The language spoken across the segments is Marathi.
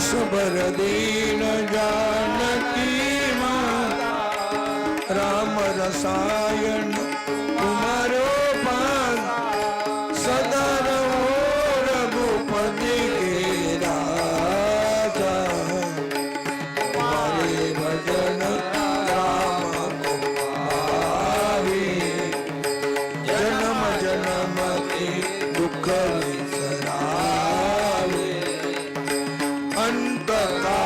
कुशबर दीन जानकी माता राम रसायन कुमारो 等着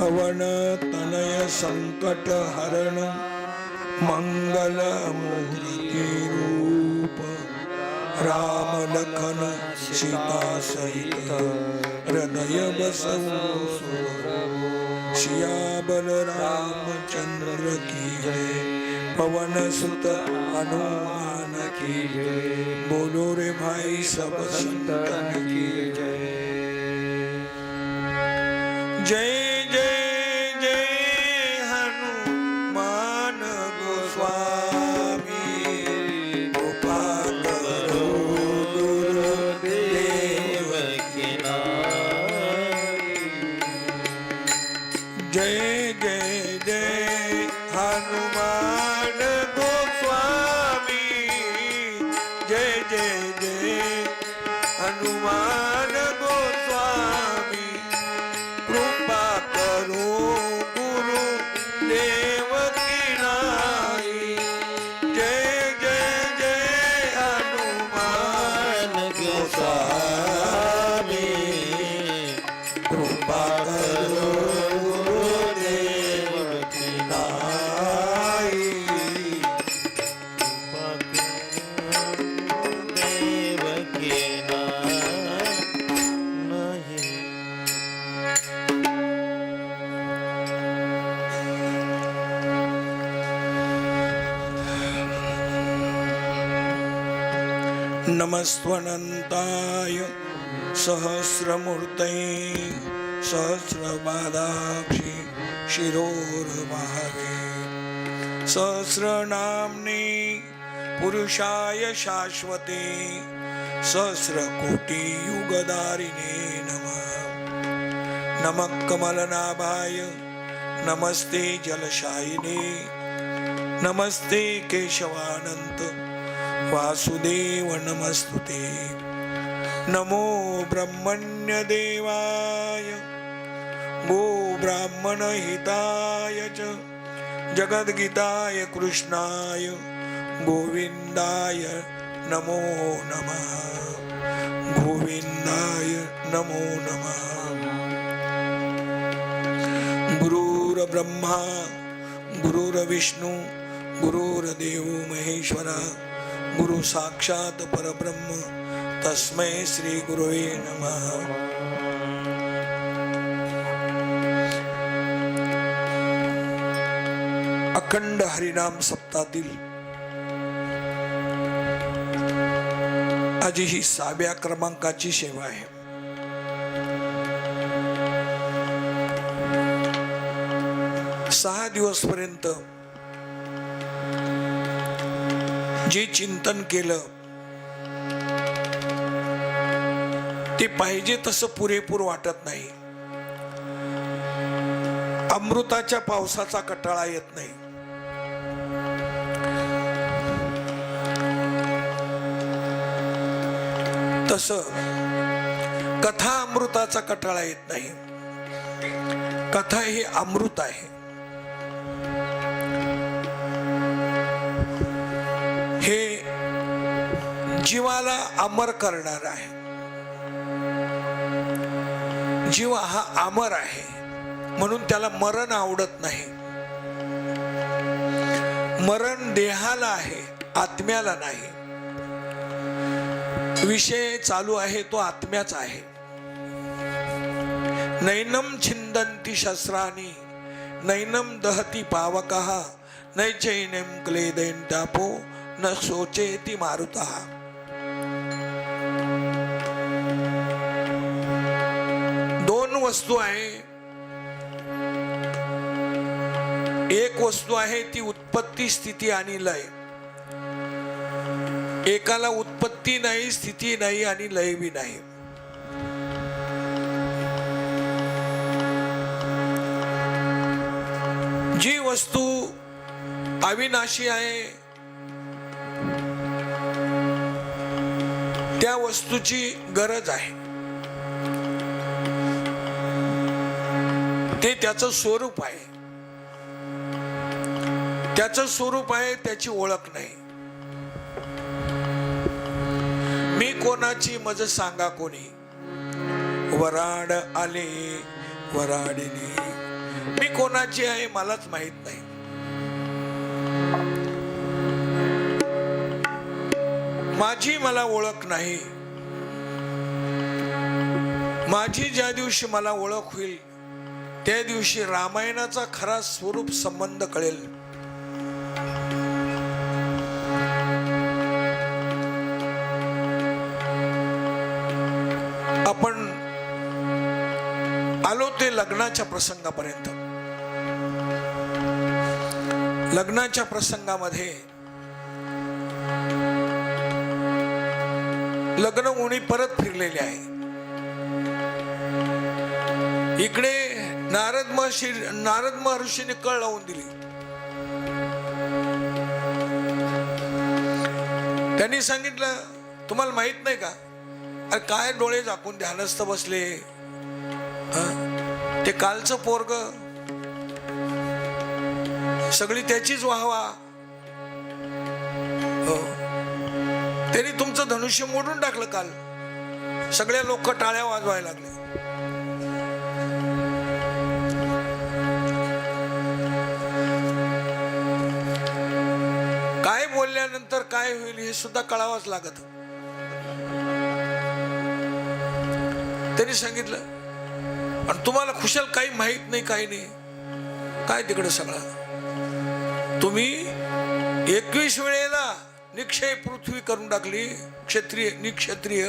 पवन तनय संकट हरण मंगल मूर्ति रूप। राम लखन सीता सहित हृदय शिया बल राम रामचंद्र की जय पवन सुत हनुमान की जय। बोलो रे भाई सब संतन की जय। जय स्वनन्ताय सहस्रमूर्तये सहस्रपादाक्षि शिरोर्महवे सहस्रनाम्ने पुरुषाय शाश्वते सहस्रकोटियुगदारिणे नमः। नमः कमलनाभाय नमस्ते जलशायिने नमस्ते केशवानन्त वासुदेव नमस्तुते नमो ब्रह्मण्य देवाय गो ब्राह्मण हिताय च जगद्गीताय कृष्णाय गोविंदाय नमो नमः। गोविंदाय नमो नमः। गुरुर्ब्रह्मा गुरुर्विष्णू गुरुर्देव महेश्वरा गुरु साक्षात परब्रह्म तस्मै श्री गुरुवे नमः. अखंड हरिनाम सप्तातील आज ही सहाव्या क्रमांकाची सेवा आहे. सहा दिवस जे चिंतन केलं ते पाहिजे तसं पुरेपूर वाटत नाही. अमृताच्या पावसाचा कटाळा येत नाही. तस कथा अमृताचा कटाळा येत नाही. कथा हे अमृत आहे. अमर करणार आहे. जीव हा अमर आहे म्हणून त्याला मरण आवडत नाही. मरण देहाला आहे आत्म्याला नाही. विषय चालू आहे तो आत्म्याचा आहे. नैनम छिंदंती शस्त्रानी नैनम दहती पावकः नैचैनम क्लेदेन टापो न सोचे ती मारुता। वस्तू आहे. एक वस्तू आहे ती उत्पत्ती स्थिती आणि लय. एकाला उत्पत्ती नाही स्थिती नाही आणि लय बी नाही. जी वस्तू अविनाशी आहे त्या वस्तूची गरज आहे. ते त्याचं स्वरूप आहे. त्याचं स्वरूप आहे त्याची ओळख नाही. मी कोणाची मज सांगा कोणी? वराड आले वराडीने. मी कोणाची आहे मलाच माहीत नाही. माझी मला ओळख नाही. माझी ज्या दिवशी मला ओळख होईल त्या दिवशी रामायणाचा खरा स्वरूप संबंध कळेल. आपण आलो ते लग्नाच्या प्रसंगापर्यंत. लग्नाच्या प्रसंगामध्ये लग्न उणी परत फिरलेले आहे. इकडे नारद महर्षी नारद महर्षीने कळ लावून दिली. त्यांनी सांगितलं तुम्हाला माहीत नाही का? अरे काय डोळे झाकून ध्यानस्थ बसले? ते कालचं पोरग. सगळी त्याचीच व्हावा. हो. त्यांनी तुमचं धनुष्य मोडून टाकलं काल. सगळ्या लोक टाळ्या वाजवायला लागले. काय काय होईल हे सुद्धा कळावंच लागत. त्यांनी सांगितलं आणि तुम्हाला खुशाल काही माहीत नाही काही नाही. काय तिकडं सगळं? तुम्ही एकवीस वेळेला निक्षय पृथ्वी करून टाकली क्षत्रिय निक्षत्रिय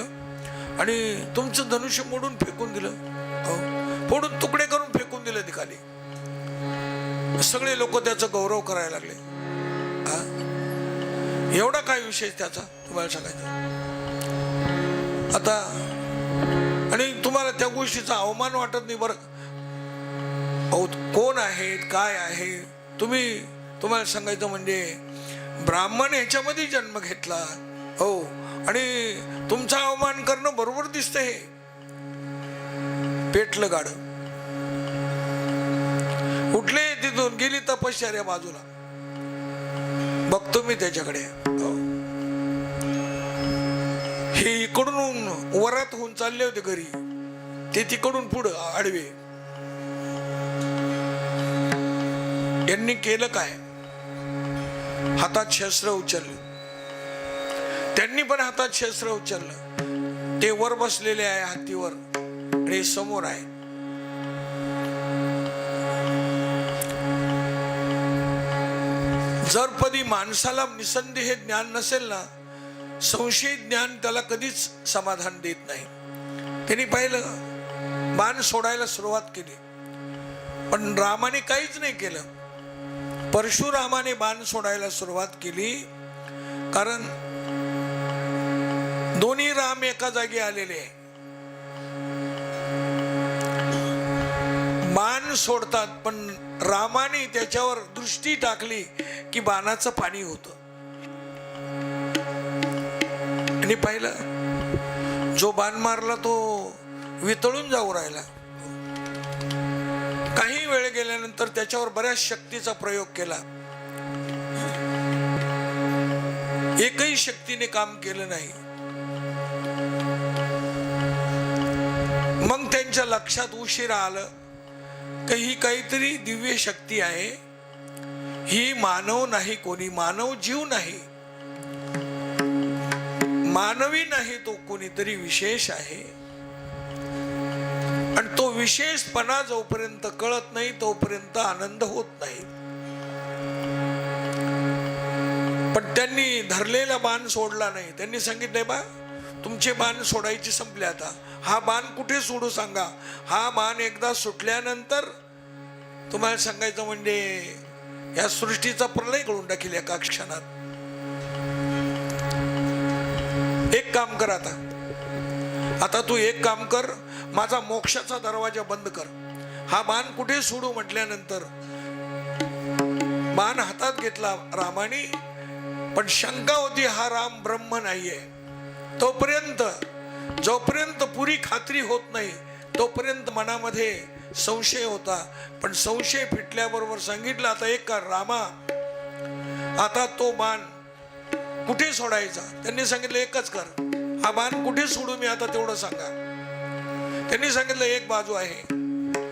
आणि तुमचं धनुष्य मोडून फेकून दिलं. हो. फोडून तुकडे करून फेकून दिलं ते खाली सगळे लोक त्याचा गौरव करायला लागले. एवढा काय विषय त्याचा? तुम्हाला सांगायचं आता आणि तुम्हाला त्या गोष्टीचा अवमान वाटत नाही बरं कोण आहेत काय आहे? तुम्ही तुम्हाला सांगायचं म्हणजे ब्राह्मण ह्याच्यामध्ये जन्म घेतला. हो आणि तुमचा अवमान करणं बरोबर दिसतंय हे. पेटलं गाड उठले तिथून गेली तपश्चर्या बाजूला. बघतो मी त्याच्याकडे. हे इकडून वरात होऊन चालले होते घरी. ते तिकडून पुढं आडवे. यांनी केलं काय? हातात शस्त्र उचललं. त्यांनी पण हातात शस्त्र उचललं. ते वर बसलेले आहे हातीवर. आणि हे समोर आहे. जर कधी माणसाला निसंदेह ज्ञान नसेल ना संशयित ज्ञान त्याला कधीच समाधान देत नाही. त्यांनी पाहिलं बाण सोडायला सुरुवात केली. पण रामाने काहीच नाही केलं. परशुरामाने बाण सोडायला सुरुवात केली. कारण दोन्ही राम एका जागी आलेले. आहे बाण सोडतात पण रामाने त्याच्यावर दृष्टी टाकली की बाणाचं पाणी होतं. आणि पाहिलं. जो बाण मारला तो वितळून जाऊ राहिला. काही वेळ गेल्यानंतर त्याच्यावर बऱ्याच शक्तीचा प्रयोग केला. एकही शक्तीने काम केलं नाही. मग त्यांच्या लक्षात उशिरा आलं की ही काहीतरी दिव्य शक्ती आहे. ही मानव नाही कोणी मानव जीव नाही. मानवी नाही तो कोणीतरी विशेष आहे. आणि तो विशेषपणा जोपर्यंत कळत नाही तोपर्यंत आनंद होत नाही. पण त्यांनी धरलेला बाण सोडला नाही. त्यांनी सांगितलंय बा तुमचे बाण सोडायचे संपले आता. हा बाण कुठे सोडू सांगा? हा बाण एकदा सुटल्यानंतर तुम्हाला सांगायचं म्हणजे या सृष्टीचा प्रलय कळून टाकील एका क्षणात. एक काम कर आता. आता तू एक काम कर माझा मोक्षाचा दरवाजा बंद कर. हा मान कुठे सोडू म्हटल्यानंतर मान हातात घेतला रामाने पण शंका होती हा राम ब्रह्म नाहीये. तोपर्यंत जोपर्यंत पुरी खात्री होत नाही तोपर्यंत मनामध्ये संशय होता. पण संशय फिटल्याबरोबर सांगितलं आता एक का रामा. आता तो मान कुठे सोडायचा? त्यांनी सांगितलं एकच कर. हा बाण कुठे सोडू मी आता तेवढं सांगा. त्यांनी सांगितलं एक बाजू आहे.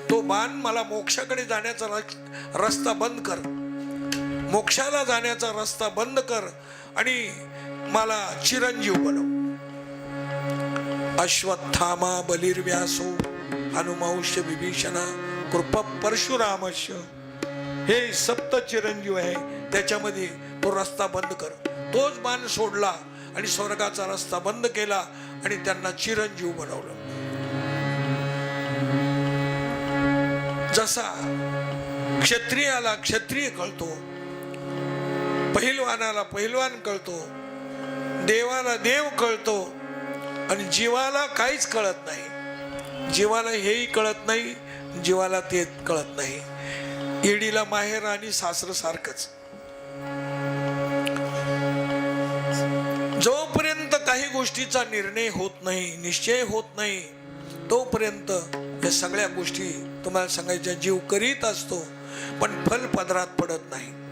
तो बाण मला मोक्षाकडे जाण्याचा रस्ता बंद कर. मोक्षाला जाण्याचा रस्ता बंद कर आणि मला चिरंजीव बनव. अश्वत्थामा बलिर्व्यासो हनुमांश विभीषणा कृप परशुरामश हे सप्त चिरंजीव आहे त्याच्यामध्ये तो रस्ता बंद कर. तोच मान सोडला आणि स्वर्गाचा रस्ता बंद केला आणि त्यांना चिरंजीव बनवलं. जसा क्षत्रियाला क्षत्रिय कळतो पहिलवानाला पहिलवान कळतो देवाला देव कळतो आणि जीवाला काहीच कळत नाही. जीवाला हेही कळत नाही जीवाला ते कळत नाही. इडीला माहेर आणि सासरं सारखंच. कोणत्याही गोष्टीचा निर्णय होत नाही निश्चय होत नाही तोपर्यंत या सगळ्या गोष्टी तुम्हाला सांगायच्या जीव करीत असतो पण फल पदरात पडत नाही.